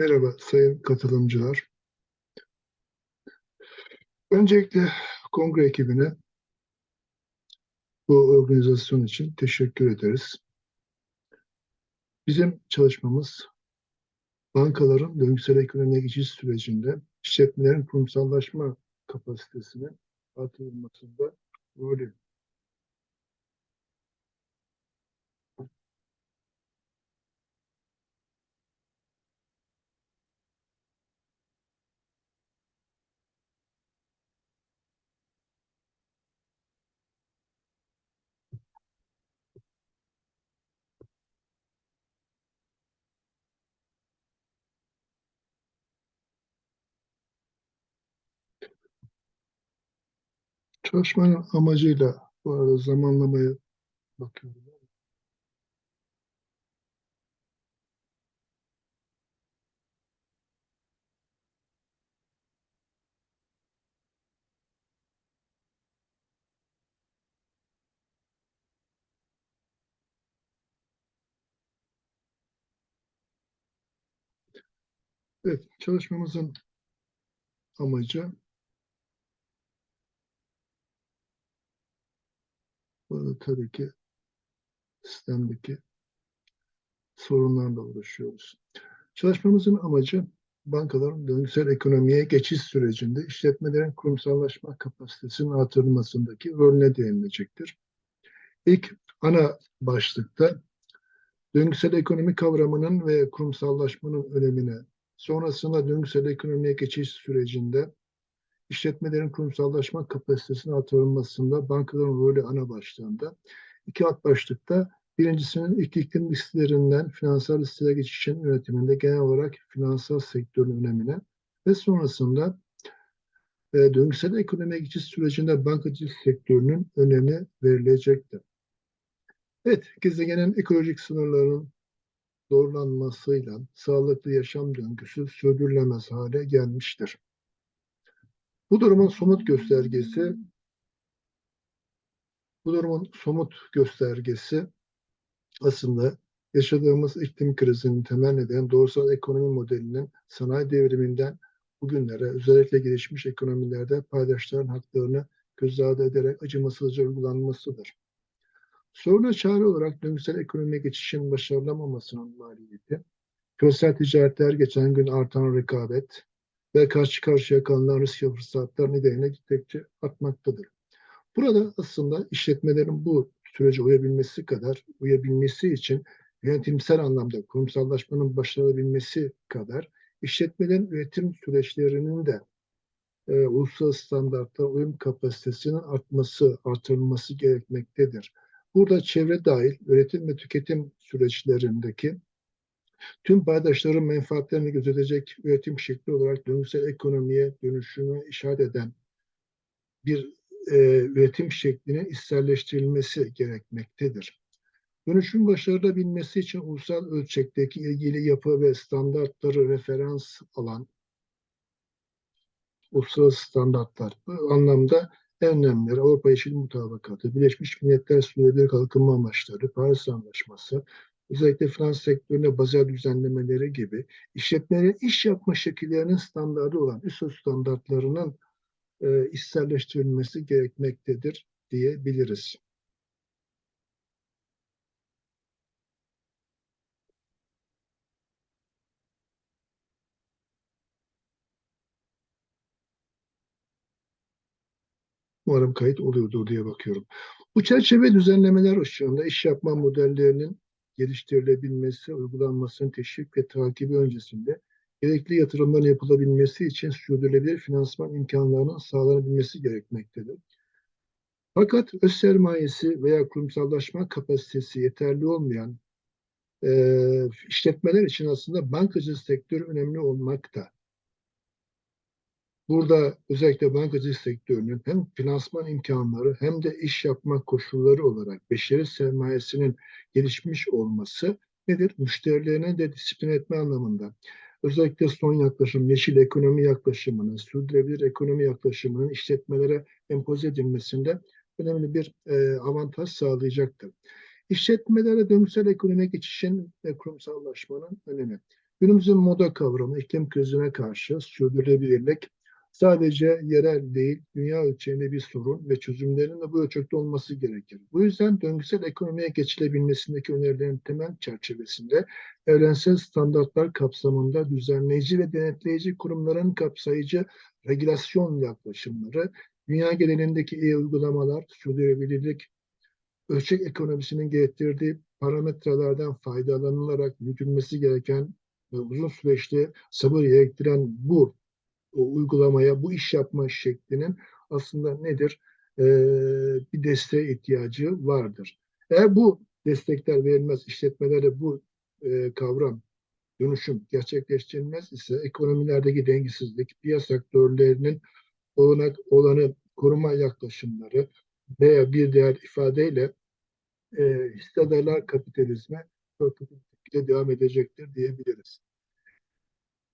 Merhaba sayın katılımcılar. Öncelikle kongre ekibine bu organizasyon için teşekkür ederiz. Bizim çalışmamız bankaların döngüsel ekonomiye geçiş sürecinde işletmelerin kurumsallaşma kapasitesinin artırılmasında rolü. Çalışmanın amacıyla bu arada zamanlamaya bakıyorum. Evet, çalışmamızın amacı burada tabii ki sistemdeki sorunlarla uğraşıyoruz. Çalışmamızın amacı bankaların döngüsel ekonomiye geçiş sürecinde işletmelerin kurumsallaşma kapasitesinin artırılmasındaki rolüne değinilecektir. İlk ana başlıkta döngüsel ekonomi kavramının ve kurumsallaşmanın önemine, sonrasında döngüsel ekonomiye geçiş sürecinde işletmelerin kurumsallaşma kapasitesinin artırılmasında bankaların rolü ana başlığında, iki alt başlıkta birincisinin ilk iklim listelerinden finansal listelere geçişin yönetiminde genel olarak finansal sektörün önemine ve sonrasında e, döngüsel ekonomiye geçiş sürecinde bankacılık sektörünün önemi verilecektir. Evet, gezegenin ekolojik sınırlarının doğrulanmasıyla sağlıklı yaşam döngüsü sürdürülemez hale gelmiştir. Bu durumun somut göstergesi bu durumun somut göstergesi aslında yaşadığımız iklim krizinin temel nedeni doğrusal ekonomi modelinin sanayi devriminden bugünlere özellikle gelişmiş ekonomilerde paydaşların haklarını göz ardı ederek acımasızca uygulanmasıdır. Soruna çare olarak döngüsel ekonomiye geçişin başarılamamasının maliyeti, küresel ticaretler geçen gün artan rekabet ve karşı karşıya kalınan risk ve fırsatlar nedeniyle gittikçe artmaktadır. Burada aslında işletmelerin bu sürece uyabilmesi kadar, uyabilmesi için yönetimsel anlamda kurumsallaşmanın başarabilmesi kadar işletmelerin üretim süreçlerinin de e, uluslararası standartlara uyum kapasitesinin artması, artırılması gerekmektedir. Burada çevre dahil üretim ve tüketim süreçlerindeki tüm paydaşların menfaatlerini gözetecek üretim şekli olarak döngüsel ekonomiye dönüşümü işaret eden bir e, üretim şeklinin içselleştirilmesi gerekmektedir. Dönüşüm başarılabilmesi için ulusal ölçekteki ilgili yapı ve standartları referans alan uluslararası standartlar bu anlamda en önemlileri Avrupa Yeşil Mutabakatı, Birleşmiş Milletler Sürdürülebilir Kalkınma Amaçları, Paris Anlaşması, özellikle finans sektörüne bazel düzenlemeleri gibi işletmelerin iş yapma şekillerinin standartı olan ISO standartlarının e, içselleştirilmesi gerekmektedir diyebiliriz. Umarım kayıt oluyordur diye bakıyorum. Bu çerçeve düzenlemeler ışığında iş yapma modellerinin geliştirilebilmesi, uygulanmasının teşvik ve takibi öncesinde gerekli yatırımların yapılabilmesi için sürdürülebilir finansman imkanlarının sağlanabilmesi gerekmektedir. Fakat öz sermayesi veya kurumsallaşma kapasitesi yeterli olmayan e, işletmeler için aslında bankacılık sektörü önemli olmakta. Burada özellikle bankacılık sektörünün hem finansman imkanları hem de iş yapma koşulları olarak beşeri sermayesinin gelişmiş olması nedir? Müşterilerine de disiplin etme anlamında. Özellikle son yaklaşım, yeşil ekonomi yaklaşımının, sürdürülebilir ekonomi yaklaşımının işletmelere empoze edilmesinde önemli bir e, avantaj sağlayacaktır. İşletmelere döngüsel ekonomi geçişin ve kurumsallaşmanın önemi. Günümüzün moda kavramı iklim krizine karşı sürdürülebilirlik sadece yerel değil, dünya ölçeğinde bir sorun ve çözümlerin de bu ölçekte olması gerekir. Bu yüzden döngüsel ekonomiye geçilebilmesindeki önerilerin temel çerçevesinde evrensel standartlar kapsamında düzenleyici ve denetleyici kurumların kapsayıcı regülasyon yaklaşımları, dünya genelindeki iyi uygulamalar, sürdürülebilirlik, ölçek ekonomisinin getirdiği parametrelerden faydalanılarak yürütülmesi gereken ve uzun süreçte sabır gerektiren bu uygulamaya, bu iş yapma şeklinin aslında nedir? Ee, bir desteğe ihtiyacı vardır. Eğer bu destekler verilmez, işletmelerde bu e, kavram, dönüşüm gerçekleştirilmez ise ekonomilerdeki dengesizlik, piyasa aktörlerinin olanak, olanı koruma yaklaşımları veya bir diğer ifadeyle e, hissedarlar kapitalizme çok devam edecektir diyebiliriz.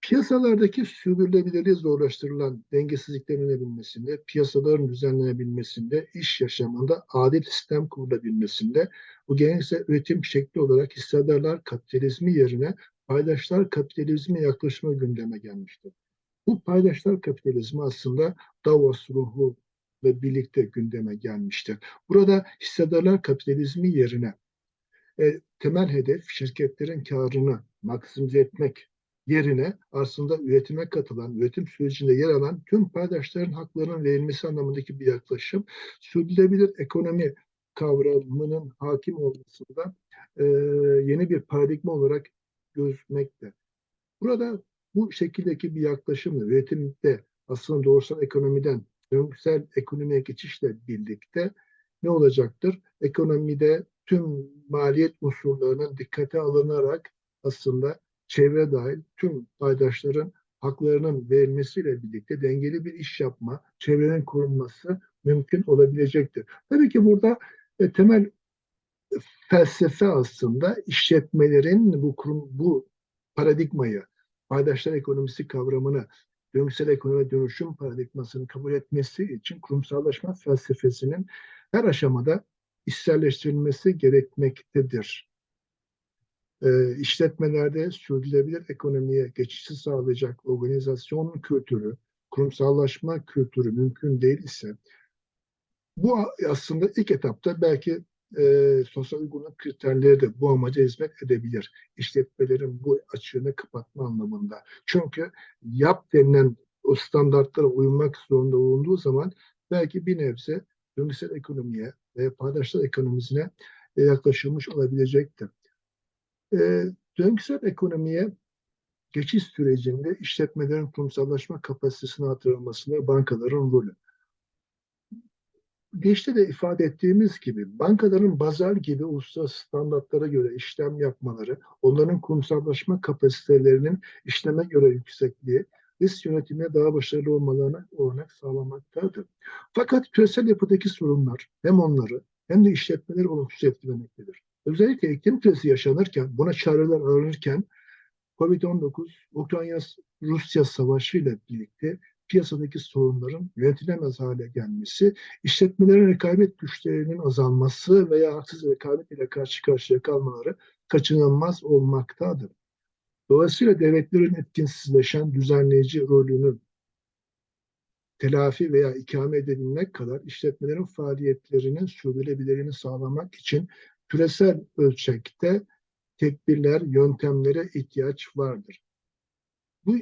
Piyasalardaki sürdürülebilirliği zorlaştırılan dengesizliklerin önlenebilmesinde, piyasaların düzenlenebilmesinde, iş yaşamında adil sistem kurulabilmesinde, bu geleneksel üretim şekli olarak hissedarlar kapitalizmi yerine paydaşlar kapitalizmi yaklaşma gündeme gelmiştir. Bu paydaşlar kapitalizmi aslında Davos ruhu ve birlikte gündeme gelmiştir. Burada hissedarlar kapitalizmi yerine e, temel hedef şirketlerin karını maksimize etmek yerine aslında üretime katılan, üretim sürecinde yer alan tüm paydaşların haklarının verilmesi anlamındaki bir yaklaşım sürdürülebilir ekonomi kavramının hakim olmasında e, yeni bir paradigma olarak gözükmekte. Burada bu şekildeki bir yaklaşımla üretimde aslında doğrusal ekonomiden döngüsel ekonomiye geçişle birlikte ne olacaktır? Ekonomide tüm maliyet unsurlarının dikkate alınarak aslında çevre dahil tüm paydaşların haklarının verilmesiyle birlikte dengeli bir iş yapma, çevrenin korunması mümkün olabilecektir. Tabii ki burada e, temel felsefe aslında işletmelerin bu kurum, bu paradigmayı, paydaşlar ekonomisi kavramını, döngüsel ekonomi dönüşüm paradigmasını kabul etmesi için kurumsallaşma felsefesinin her aşamada içselleştirilmesi gerekmektedir e, işletmelerde sürdürülebilir ekonomiye geçişi sağlayacak organizasyon kültürü, kurumsallaşma kültürü mümkün değil ise bu aslında ilk etapta belki e, sosyal uygulama kriterleri de bu amaca hizmet edebilir. İşletmelerin bu açığını kapatma anlamında. Çünkü yap denilen o standartlara uymak zorunda olunduğu zaman belki bir nebze döngüsel ekonomiye ve paydaşlar ekonomisine yaklaşılmış olabilecektir. E, döngüsel ekonomiye geçiş sürecinde işletmelerin kurumsallaşma kapasitesini artırılmasında bankaların rolü. Geçte de ifade ettiğimiz gibi bankaların bazar gibi uluslararası standartlara göre işlem yapmaları, onların kurumsallaşma kapasitelerinin işleme göre yüksekliği, risk yönetimine daha başarılı olmalarına olanak sağlamaktadır. Fakat küresel yapıdaki sorunlar hem onları hem de işletmeleri olumsuz etkilemektedir. Özellikle iklim krizi yaşanırken, buna çareler aranırken COVID-19, Ukrayna-Rusya savaşı ile birlikte piyasadaki sorunların yönetilemez hale gelmesi, işletmelerin rekabet güçlerinin azalması veya haksız rekabet ile karşı karşıya kalmaları kaçınılmaz olmaktadır. Dolayısıyla devletlerin etkinsizleşen düzenleyici rolünün telafi veya ikame edebilmek kadar işletmelerin faaliyetlerinin sürdürülebilirliğini sağlamak için küresel ölçekte tedbirler, yöntemlere ihtiyaç vardır. Bu,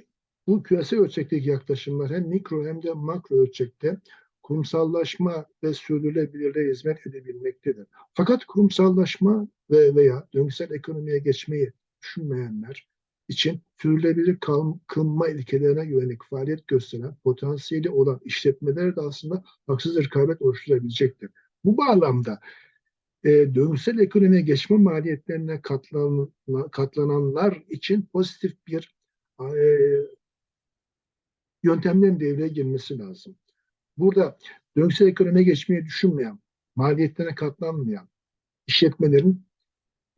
bu küresel ölçekteki yaklaşımlar hem mikro hem de makro ölçekte kurumsallaşma ve sürdürülebilirliğe hizmet edebilmektedir. Fakat kurumsallaşma ve veya döngüsel ekonomiye geçmeyi düşünmeyenler için sürdürülebilir kılma ilkelerine yönelik faaliyet gösteren potansiyeli olan işletmeler de aslında haksız rekabet oluşturabilecektir. Bu bağlamda e, döngüsel ekonomiye geçme maliyetlerine katlan, katlananlar için pozitif bir e, yöntemlerin devreye girmesi lazım. Burada döngüsel ekonomiye geçmeyi düşünmeyen, maliyetlerine katlanmayan işletmelerin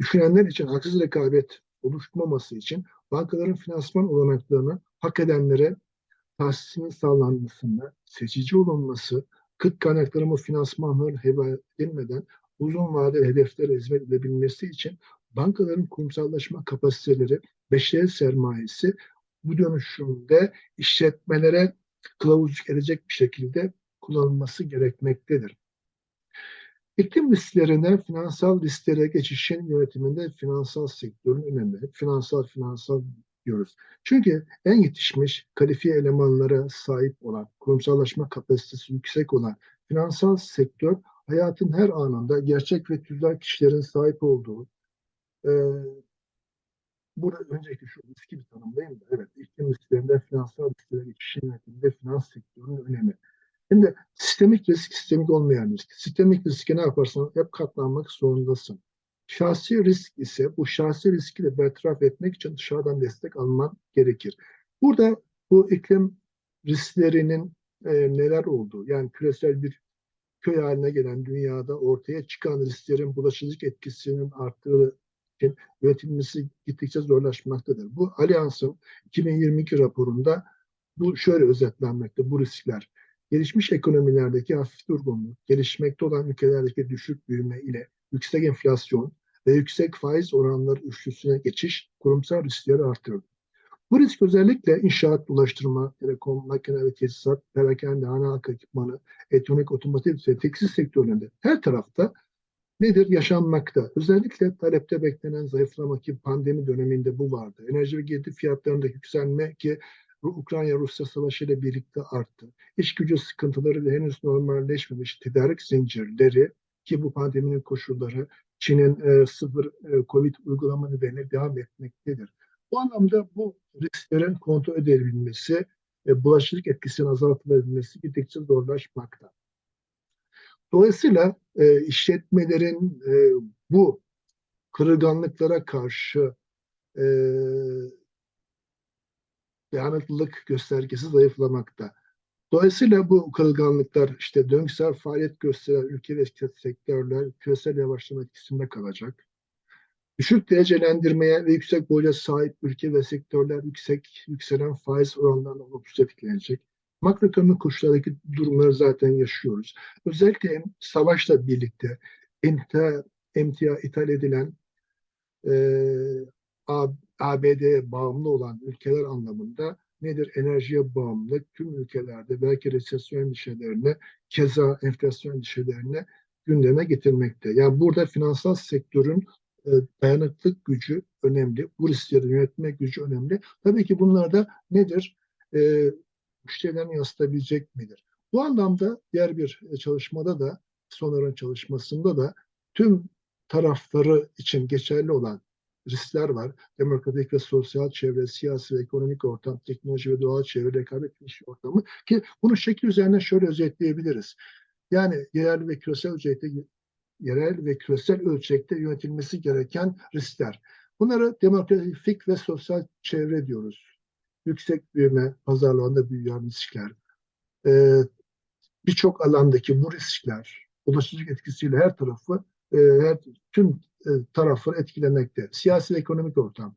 düşünenler için haksız rekabet oluşmaması için bankaların finansman olanaklarını hak edenlere tahsisinin sağlanmasında seçici olunması, kıt kaynaklarımı finansmanları heba edilmeden uzun vadeli hedeflere hizmet edebilmesi için bankaların kurumsallaşma kapasiteleri beşeri sermayesi bu dönüşümde işletmelere kılavuzluk edecek bir şekilde kullanılması gerekmektedir. İklim risklerine finansal risklere geçişin yönetiminde finansal sektörün önemi, finansal finansal diyoruz. Çünkü en yetişmiş kalifiye elemanlara sahip olan, kurumsallaşma kapasitesi yüksek olan finansal sektör hayatın her anında gerçek ve tüzel kişilerin sahip olduğu e, burada öncelikle şu riski bir tanımlayayım da evet iklim risklerinde finansal risklere geçişin yönetiminde finans sektörünün önemi. Şimdi sistemik risk, sistemik olmayan risk. Sistemik riski ne yaparsan hep katlanmak zorundasın. Şahsi risk ise bu şahsi riski de bertaraf etmek için dışarıdan destek alman gerekir. Burada bu iklim risklerinin e, neler olduğu, yani küresel bir köy haline gelen dünyada ortaya çıkan risklerin bulaşıcılık etkisinin arttığı için üretilmesi gittikçe zorlaşmaktadır. Bu Allianz'ın 2022 raporunda bu şöyle özetlenmekte bu riskler. Gelişmiş ekonomilerdeki hafif durgunluk, gelişmekte olan ülkelerdeki düşük büyüme ile yüksek enflasyon ve yüksek faiz oranları üçlüsüne geçiş kurumsal riskleri artırdı. Bu risk özellikle inşaat, ulaştırma, telekom, makine ve tesisat, perakende, hane halkı ekipmanı, elektronik, otomotiv ve tekstil sektörlerinde her tarafta nedir? Yaşanmakta. Özellikle talepte beklenen zayıflama ki pandemi döneminde bu vardı. Enerji ve girdi fiyatlarında yükselme ki Ukrayna-Rusya savaşı ile birlikte arttı. İş gücü sıkıntıları ve henüz normalleşmemiş tedarik zincirleri ki bu pandeminin koşulları Çin'in e, sıfır e, Covid uygulama nedeniyle devam etmektedir. Bu anlamda bu risklerin kontrol edilebilmesi, e, bulaşıcılık etkisinin azaltılabilmesi gittikçe zorlaşmakta. Dolayısıyla e, işletmelerin e, bu kırılganlıklara karşı e, dayanıklılık göstergesi zayıflamakta. Dolayısıyla bu kırılganlıklar işte döngüsel faaliyet gösteren ülke ve sektörler küresel yavaşlama etkisinde kalacak. Düşük derecelendirmeye ve yüksek boyuta sahip ülke ve sektörler yüksek yükselen faiz oranlarına olumsuz etkilenecek. Makroekonomik koşullardaki durumları zaten yaşıyoruz. Özellikle savaşla birlikte emtia, emtia ithal edilen e, ABD'ye bağımlı olan ülkeler anlamında nedir? Enerjiye bağımlı tüm ülkelerde belki resesyon endişelerine, keza enflasyon endişelerine gündeme getirmekte. Yani burada finansal sektörün e, dayanıklık gücü önemli. Bu riskleri yönetme gücü önemli. Tabii ki bunlar da nedir? E, müşterilerini yansıtabilecek midir? Bu anlamda diğer bir çalışmada da, Sonar'ın çalışmasında da tüm tarafları için geçerli olan riskler var. Demokratik ve sosyal çevre, siyasi ve ekonomik ortam, teknoloji ve doğal çevre, rekabet ortamı ki bunu şekil üzerine şöyle özetleyebiliriz. Yani yerel ve küresel ölçekte yerel ve küresel ölçekte yönetilmesi gereken riskler. Bunları demokratik ve sosyal çevre diyoruz. Yüksek büyüme, pazarlığında büyüyen riskler, ee, birçok alandaki bu riskler, ulaşıcılık etkisiyle her tarafı, e, her tüm e, tarafları etkilemekte. Siyasi ve ekonomik ortam.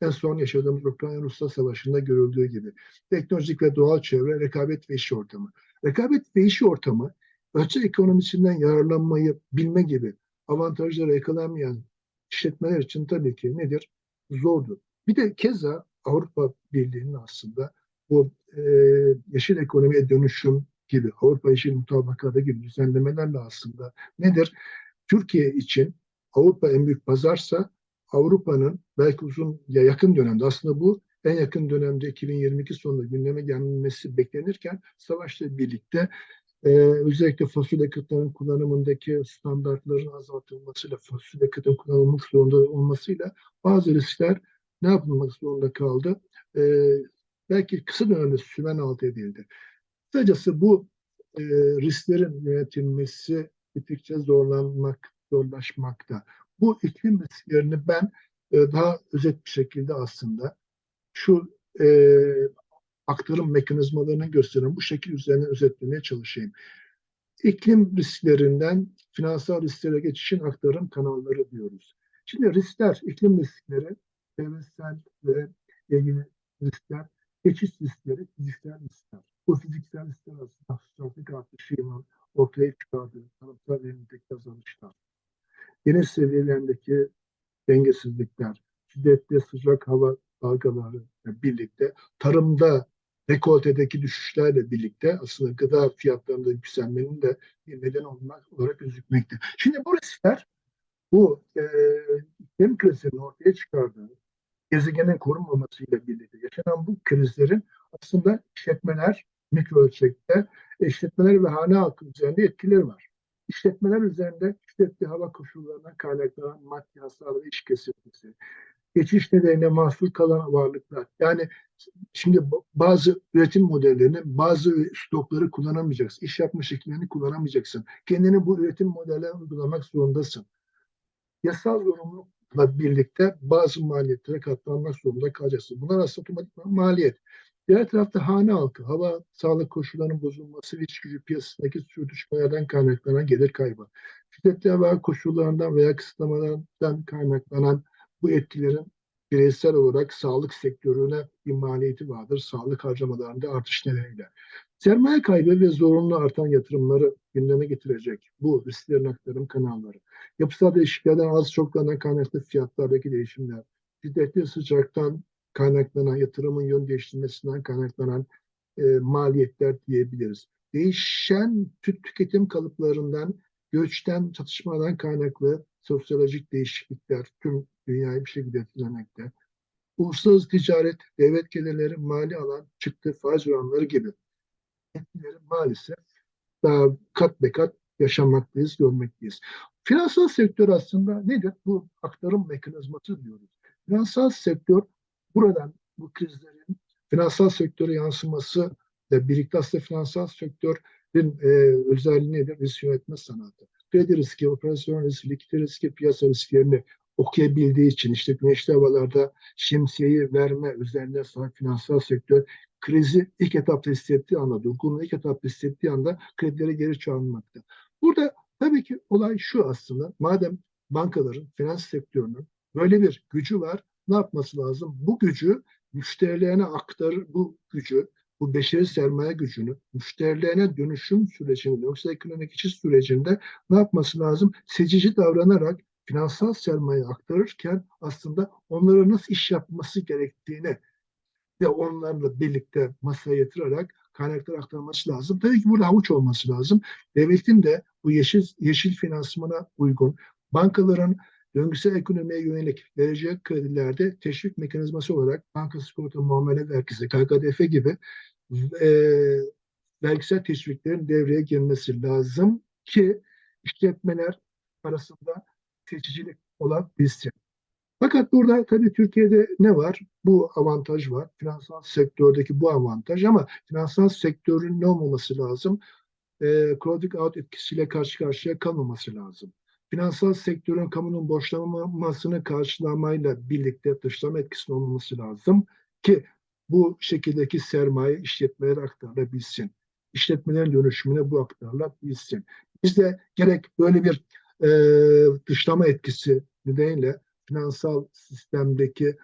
En son yaşadığımız Ukrayna-Rusya savaşında görüldüğü gibi. Teknolojik ve doğal çevre, rekabet ve iş ortamı. Rekabet ve iş ortamı ölçek ekonomisinden yararlanmayı bilme gibi avantajları yakalanmayan işletmeler için tabii ki nedir? Zordur. Bir de keza Avrupa Birliği'nin aslında bu e, yeşil ekonomiye dönüşüm gibi Avrupa Yeşil Mutabakatı gibi düzenlemelerle aslında nedir? Türkiye için Avrupa en büyük pazarsa Avrupa'nın belki uzun ya yakın dönemde aslında bu en yakın dönemde 2022 sonunda gündeme gelmesi beklenirken savaşla birlikte e, özellikle fosil yakıtların kullanımındaki standartların azaltılmasıyla fosil yakıtın kullanılmak zorunda olmasıyla bazı riskler ne yapılmak zorunda kaldı? E, belki kısa dönemde sümen altı edildi. Kısacası bu e, risklerin yönetilmesi gittikçe zorlanmak zorlaşmakta. Bu iklim risklerini ben e, daha özet bir şekilde aslında şu e, aktarım mekanizmalarını gösteren bu şekil üzerine özetlemeye çalışayım. İklim risklerinden finansal risklere geçişin aktarım kanalları diyoruz. Şimdi riskler, iklim riskleri, çevresel ve ilgili riskler, geçiş riskleri, fiziksel riskler. Bu fiziksel riskler aslında trafik artışının ortaya çıkardığı taraftar elindeki azalışlar deniz seviyelerindeki dengesizlikler, şiddetli sıcak hava dalgaları birlikte tarımda rekoltedeki düşüşlerle birlikte aslında gıda fiyatlarında yükselmenin de bir neden olmak olarak gözükmekte. Şimdi bu riskler bu e, iklim krizinin ortaya çıkardığı gezegenin korunmamasıyla birlikte yaşanan bu krizlerin aslında işletmeler mikro ölçekte işletmeler ve hane halkı üzerinde etkileri var. İşletmeler üzerinde şiddetli hava koşullarından kaynaklanan maddi hasar ve iş kesilmesi, geçiş nedeniyle mahsur kalan varlıklar. Yani şimdi bazı üretim modellerini, bazı stokları kullanamayacaksın. İş yapma şekillerini kullanamayacaksın. Kendini bu üretim modellerine uygulamak zorundasın. Yasal zorunlulukla birlikte bazı maliyetlere katlanmak zorunda kalacaksın. Bunlar aslında otomatik maliyet. Diğer tarafta hane halkı, hava sağlık koşullarının bozulması ve iç gücü piyasasındaki sürtüşmelerden kaynaklanan gelir kaybı. Şiddetli hava koşullarından veya kısıtlamalardan kaynaklanan bu etkilerin bireysel olarak sağlık sektörüne bir maliyeti vardır. Sağlık harcamalarında artış nedeniyle. Sermaye kaybı ve zorunlu artan yatırımları gündeme getirecek bu risklerin aktarım kanalları. Yapısal değişikliklerden az çoklarından kaynaklı fiyatlardaki değişimler, şiddetli sıcaktan kaynaklanan, yatırımın yön değiştirmesinden kaynaklanan e, maliyetler diyebiliriz. Değişen tüt tüketim kalıplarından, göçten, çatışmadan kaynaklı sosyolojik değişiklikler tüm dünyayı bir şekilde etkilemekte. Uluslararası ticaret, devlet gelirleri, mali alan, çıktı, faiz oranları gibi etkileri maalesef daha kat be kat yaşamaktayız, görmekteyiz. Finansal sektör aslında nedir? Bu aktarım mekanizması diyoruz. Finansal sektör buradan bu krizlerin finansal sektöre yansıması ve birlikte aslında finansal sektörün e, özelliği nedir? Risk yönetme sanatı. Kredi riski, operasyon riski, likidite riski, piyasa risklerini okuyabildiği için işte güneşli havalarda şemsiyeyi verme özelliğine sahip finansal sektör krizi ilk etapta hissettiği anda, durgunluğu ilk etapta hissettiği anda kredilere geri çağrılmakta. Burada tabii ki olay şu aslında, madem bankaların, finans sektörünün böyle bir gücü var, ne yapması lazım? Bu gücü müşterilerine aktarır, bu gücü, bu beşeri sermaye gücünü müşterilerine dönüşüm sürecinde, yoksa ekonomik geçiş sürecinde ne yapması lazım? Seçici davranarak finansal sermaye aktarırken aslında onlara nasıl iş yapması gerektiğini ve onlarla birlikte masaya yatırarak kaynaklar aktarması lazım. Tabii ki burada havuç olması lazım. Devletin de bu yeşil, yeşil finansmana uygun bankaların döngüsel ekonomiye yönelik vereceği kredilerde teşvik mekanizması olarak banka sigorta muamele vergisi, KKDF gibi e, vergisel teşviklerin devreye girmesi lazım ki işletmeler arasında seçicilik olabilsin. Fakat burada tabii Türkiye'de ne var? Bu avantaj var. Finansal sektördeki bu avantaj ama finansal sektörün ne olmaması lazım? E, crowding out etkisiyle karşı karşıya kalmaması lazım. Finansal sektörün kamunun borçlanmasını karşılamayla birlikte dışlama etkisinin olmaması lazım ki bu şekildeki sermaye işletmelere aktarılabilsin. İşletmelerin dönüşümüne bu aktarılabilsin. Biz de gerek böyle bir e, dışlama etkisi nedeniyle finansal sistemdeki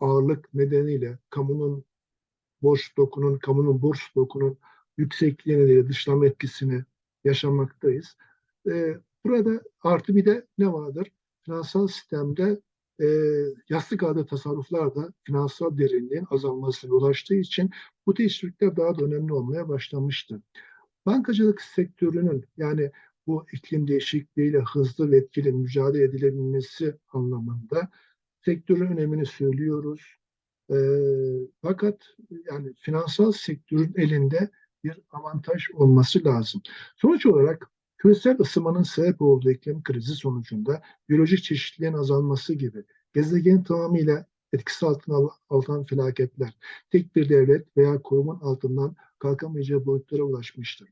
ağırlık nedeniyle kamunun borç stokunun, kamunun borç stokunun yüksekliği nedeniyle dışlama etkisini yaşamaktayız. E, burada artı bir de ne vardır? Finansal sistemde e, yastık adı tasarruflar da finansal derinliğin azalmasına ulaştığı için bu teşvikler daha da önemli olmaya başlamıştı. Bankacılık sektörünün yani bu iklim değişikliğiyle hızlı ve etkili mücadele edilebilmesi anlamında sektörün önemini söylüyoruz. E, fakat yani finansal sektörün elinde bir avantaj olması lazım. Sonuç olarak küresel ısınmanın sebep olduğu iklim krizi sonucunda biyolojik çeşitliliğin azalması gibi gezegen tamamıyla etkisi altına alınan felaketler tek bir devlet veya kurumun altından kalkamayacağı boyutlara ulaşmıştır.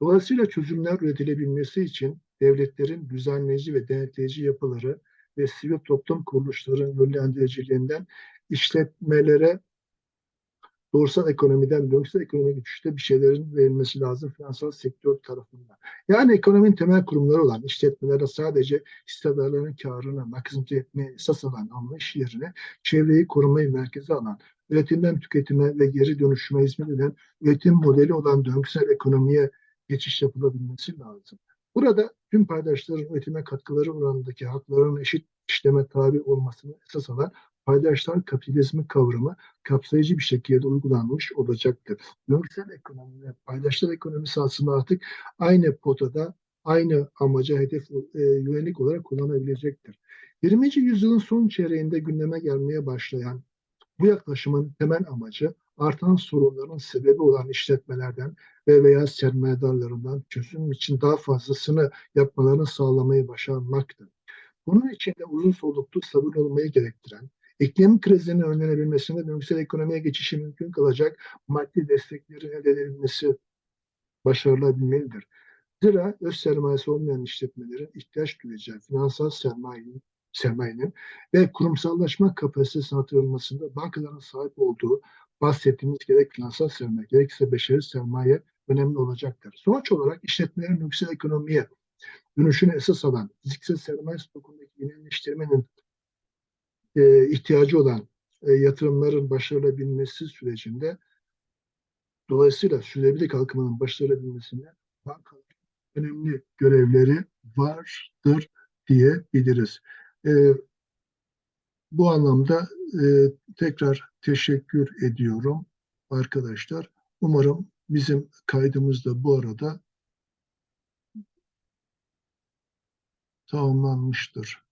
Dolayısıyla çözümler üretilebilmesi için devletlerin düzenleyici ve denetleyici yapıları ve sivil toplum kuruluşlarının yönlendiriciliğinden işletmelere doğrusal ekonomiden döngüsel ekonomi geçişte bir şeylerin verilmesi lazım finansal sektör tarafından. Yani ekonominin temel kurumları olan işletmelere sadece hissedarların karını maksimize etmeye esas alan anlayış yerine çevreyi korumayı merkeze alan, üretimden tüketime ve geri dönüşüme hizmet eden üretim modeli olan döngüsel ekonomiye geçiş yapılabilmesi lazım. Burada tüm paydaşların üretime katkıları oranındaki hakların eşit işleme tabi olmasını esas alan paydaşlar kapitalizmi kavramı kapsayıcı bir şekilde uygulanmış olacaktır. Bölgesel ekonomi ve paydaşlar ekonomisi aslında artık aynı potada, aynı amaca hedef e, yönelik olarak kullanabilecektir. 20. yüzyılın son çeyreğinde gündeme gelmeye başlayan bu yaklaşımın temel amacı artan sorunların sebebi olan işletmelerden ve veya sermayedarlarından çözüm için daha fazlasını yapmalarını sağlamayı başarmaktır. Bunun için de uzun soluklu sabır olmayı gerektiren, iklim krizinin önlenebilmesinde bölgesel ekonomiye geçişi mümkün kılacak maddi desteklerin elde edilmesi başarılabilmelidir. Zira öz sermayesi olmayan işletmelerin ihtiyaç duyacağı finansal sermayenin, sermayenin ve kurumsallaşma kapasitesi artırılmasında bankaların sahip olduğu bahsettiğimiz gerek finansal sermaye gerekse beşeri sermaye önemli olacaktır. Sonuç olarak işletmelerin yüksek ekonomiye dönüşünü esas alan fiziksel sermaye stokundaki yenileştirmenin e, ihtiyacı olan e, yatırımların başarılabilmesi sürecinde dolayısıyla sürdürülebilir kalkınmanın başarılabilmesinde bankaların önemli görevleri vardır diyebiliriz. E, bu anlamda e, tekrar teşekkür ediyorum arkadaşlar. Umarım bizim kaydımız da bu arada tamamlanmıştır.